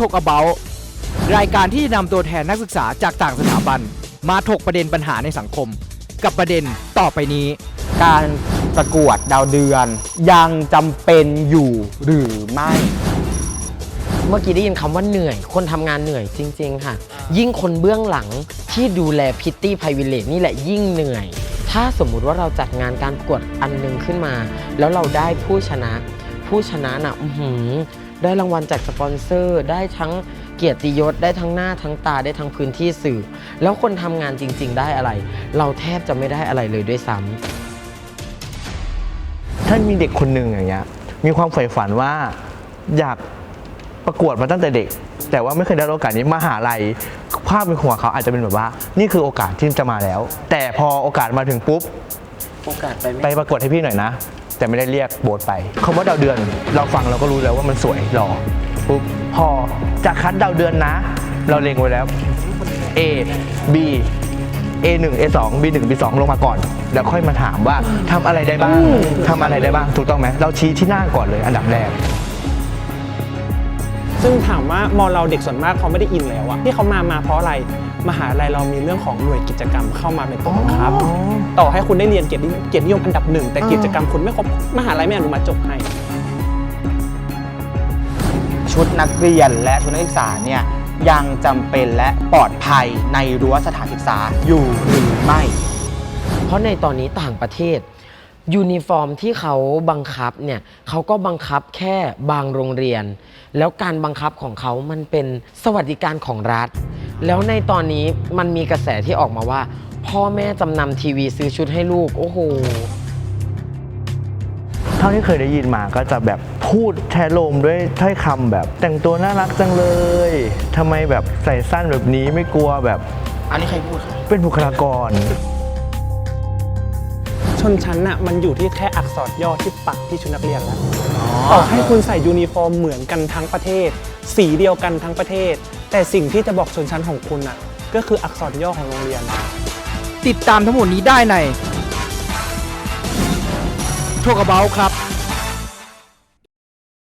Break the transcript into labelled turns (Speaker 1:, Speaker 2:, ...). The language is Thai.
Speaker 1: ถก About รายการที่จะนำตัวแทนนักศึกษาจากต่างสถาบัน มาถกประเด็นปัญหาในสังคม กับประเด็นต่อไปนี้
Speaker 2: การประกวดดาวเดือน ยังจำเป็นอยู่หรือไม่
Speaker 3: เมื่อกี้ได้ยินคำว่าเหนื่อย คนทำงานเหนื่อยจริง ๆ ค่ะ ยิ่งคนเบื้องหลังที่ดูแลพิตตี้ไพรวิเลตนี่แหละยิ่งเหนื่อย ถ้าสมมุติว่าเราจัดงานการประกวดอันหนึงขึ้นมา แล้วเราได้ผู้ชนะ ผู้ชนะน่ะอื้อหือได้รางวัลจากสปอนเซอร์ ได้ทั้งเกียรติยศได้ทั้งหน้าทั้งตาได้ทั้งพื้นที่สื่อ แล้วคนทำงานจริง ๆ ได้อะไร เราแทบจะไม่ได้อะไรเลยด้วยซ้ำ
Speaker 4: ถ้ามีเด็กคนหนึ่งอย่างเงี้ยมีความใฝ่ฝันว่าอยากประกวดมาตั้งแต่เด็ก แต่ว่าไม่เคยได้รับโอกาสนี้มหาลัยภาพในหัวเขาอาจจะเป็นแบบว่า นี่คือโอกาสที่จะมาแล้ว แต่พอโอกาสมาถึงปุ๊บ
Speaker 3: โอกาสไป
Speaker 4: ไปประกวดให้พี่หน่อยนะ แต่ไม่ได้เรียกโบสไปคำว่าดาวเดือน เราฟังเราก็รู้แล้วว่ามันสวยหล่อปุ๊บพอจะคัดดาวเดือนนะ เราเล็งไว้แล้ว A B A1 A2 B1 B2 ลงมาก่อน แล้วค่อยมาถามว่าทำอะไรได้บ้างทำอะไรได้บ้างถูกต้องไหมเราชี้ที่หน้าก่อนเลยอันดับแรก
Speaker 5: ซึ่งถามว่ามอเราเด็กส่วนมากเขาไม่ได้อินแล้วอะที่เขามามาเพราะอะไรมหาลัยเรามีเรื่องของหน่วยกิจกรรมเข้ามาเป็นตัวบังคับ ต่อให้คุณได้เรียนเกียรตินิเกียรตินิยมอันดับหนึ่งแต่กิจกรรมคุณไม่ครบมหาลัยไม่อนุมัติจบให้
Speaker 2: ชุดนักเรียนและชุดนักศึกษาเนี่ยยังจำเป็นและปลอดภัยในรั้วสถานศึกษาอยู่หรือไม่
Speaker 3: เพราะในตอนนี้ต่างประเทศ ยูนิฟอร์มที่เขาบังคับเนี่ยเขาก็บังคับแค่บางโรงเรียน แล้วการบังคับของเขามันเป็นสวัสดิการของรัฐ แล้วในตอนนี้มันมีกระแสที่ออกมาว่า พ่อแม่จำนำทีวีซื้อชุดให้ลูก โอ้โห
Speaker 4: เท่าที่เคยได้ยินมาก็จะแบบพูดแทะโลมด้วยถ้อยคำแบบ แต่งตัวน่ารักจังเลยทำไมแบบใส่สั้นแบบนี้ไม่กลัวแบบ
Speaker 2: อันนี้ใครพูดครับ
Speaker 4: เป็นบุคลากร
Speaker 5: ชนชั้นน่ะมันอยู่ที่แค่อักษรย่อที่ปักที่ชุดนักเรียนแล้วต่อให้คุณใส่ยูนิฟอร์มเหมือนกันทั้งประเทศ สีเดียวกันทั้งประเทศ แต่สิ่งที่จะบอกชนชั้นของคุณน่ะก็คืออักษรย่อของโรงเรียน
Speaker 1: ติดตามทั้งหมดนี้ได้ในถก About ครับ